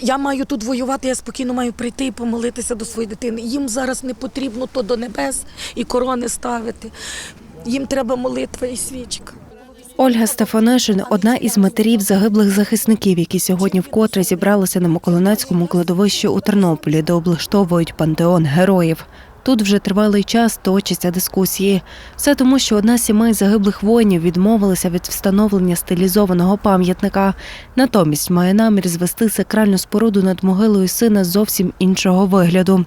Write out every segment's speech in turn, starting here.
Я маю тут воювати, я спокійно маю прийти і помолитися до своєї дитини. Їм зараз не потрібно то до небес і корони ставити. Їм треба молитва і свічка. Ольга Стефанишин – одна із матерів загиблих захисників, які сьогодні вкотре зібралися на Миколинецькому кладовищі у Тернополі, де облаштовують пантеон героїв. Тут вже тривалий час точаться дискусії. Все тому, що одна з сімей загиблих воїнів відмовилася від встановлення стилізованого пам'ятника. Натомість має намір звести сакральну споруду над могилою сина зовсім іншого вигляду.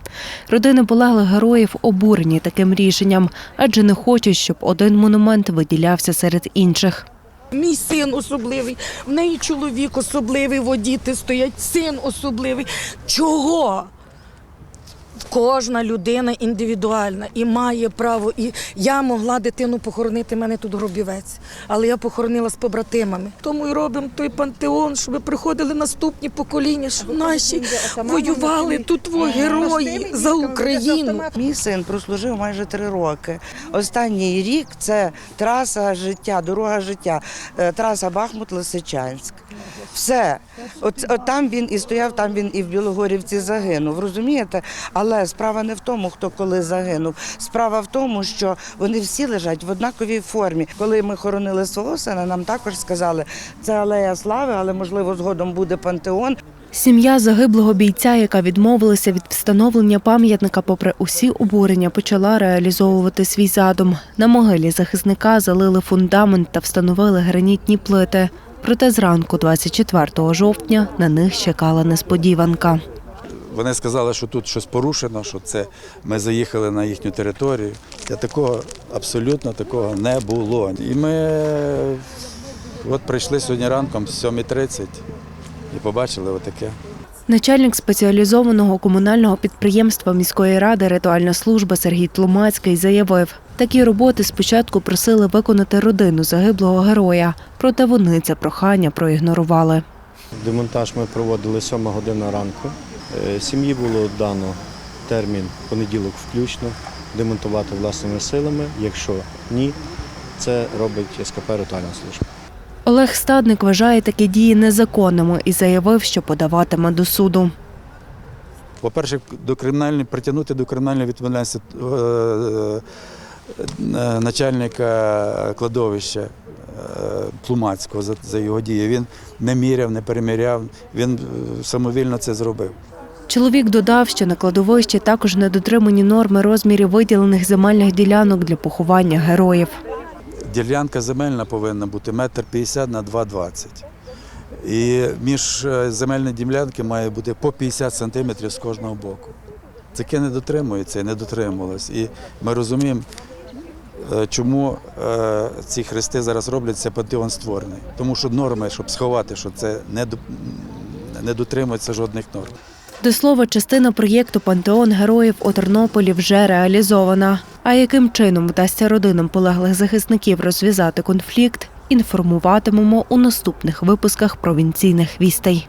Родини полеглих героїв обурені таким рішенням, адже не хочуть, щоб один монумент виділявся серед інших. Мій син особливий, в неї чоловік особливий, водіти стоять, син особливий. Чого? Кожна людина індивідуальна і має право. І я могла дитину похоронити, в мене тут гробівець, але я похоронила з побратимами. Тому і робимо той пантеон, щоб приходили наступні покоління, щоб наші воювали тут во герої за Україну. Мій син прослужив майже три роки. Останній рік це траса життя, дорога життя, е, траса Бахмут-Лисичанськ. Все. От, от там він і стояв, там він і в Білогорівці загинув. Розумієте? Але справа не в тому, хто коли загинув. Справа в тому, що вони всі лежать в однаковій формі. Коли ми хоронили свого сина, нам також сказали, це алея слави, але можливо згодом буде пантеон. Сім'я загиблого бійця, яка відмовилася від встановлення пам'ятника, попри усі обурення, почала реалізовувати свій задум. На могилі захисника залили фундамент та встановили гранітні плити. Проте зранку, 24 жовтня, на них чекала несподіванка. Вони сказали, що тут щось порушено, що це ми заїхали на їхню територію. Та такого абсолютно такого не було. І ми от прийшли сьогодні ранком, 7.30, і побачили отаке. Начальник спеціалізованого комунального підприємства міської ради ритуальна служба Сергій Тлумацький заявив, такі роботи спочатку просили виконати родину загиблого героя, проте вони це прохання проігнорували. Демонтаж ми проводили 7 година ранку. Е, Сім'ї було дано термін понеділок включно демонтувати власними силами. Якщо ні, це робить СКП ритуальна служба. Олег Стадник вважає такі дії незаконними і заявив, що подаватиме до суду. По-перше, до кримінальної притягнути до кримінальної відповідальності е, е, начальника кладовища Плумацького за, його дії. Він не міряв, не переміряв, він самовільно це зробив. Чоловік додав, що на кладовищі також не дотримані норми розмірів виділених земельних ділянок для поховання героїв. Ділянка земельна повинна бути метр п'ятдесят на 2,20. І між е, земельні ділянки має бути по 50 сантиметрів з кожного боку. Таке не дотримується і не дотримувалось. І ми розуміємо, е, чому е, ці хрести зараз роблять, це пантеон створений. Тому що норми, щоб сховати, що це не дотримується жодних норм. До слова, частина проєкту Пантеон героїв у Тернополі вже реалізована. А яким чином вдасться родинам полеглих захисників розв'язати конфлікт, інформуватимемо у наступних випусках провінційних вістей.